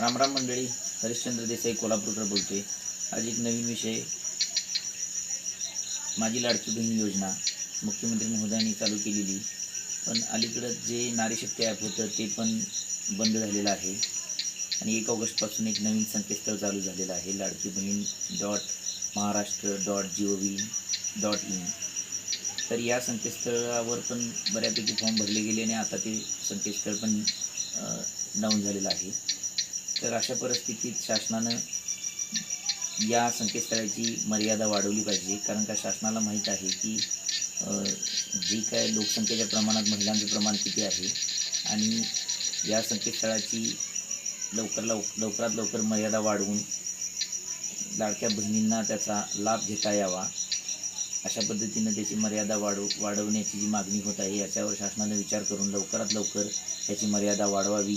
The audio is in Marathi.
रामराम मंडळी हरिश्चंद्र देसाई कोल्हापूरकर बोलतोय. आज एक नवीन विषय माझी लाडकी बहीण योजना. मुख्यमंत्री महोदयांनी चालू केलेली. पण अलीकडं जे नारीशक्ती ॲप होतं ते पण बंद झालेलं आहे. आणि एक ऑगस्टपासून एक नवीन संकेतस्थळ चालू झालेलं आहे. Ladki Bahin dot Maharashtra dot G O V dot in. तर या संकेतस्थळावर पण बऱ्यापैकी फॉर्म भरले गेले आणि आता ते संकेतस्थळ पण डाऊन झालेलं आहे. तर अशा परिस्थितीत शासनानं या संकेतस्थळाची मर्यादा वाढवली पाहिजे. कारण का शासनाला माहीत आहे की जे जी काय लोकसंख्येच्या प्रमाणात महिलांचं प्रमाण किती आहे आणि या संकेतस्थळाची लवकर लव लवकरात लवकर मर्यादा वाढवून लाडक्या बहिणींना त्याचा लाभ घेता यावा. अशा पद्धतीनं त्याची मर्यादा वाढव वाढवण्याची जी मागणी होत आहे याच्यावर शासनाने विचार करून लवकरात लवकर त्याची मर्यादा वाढवावी.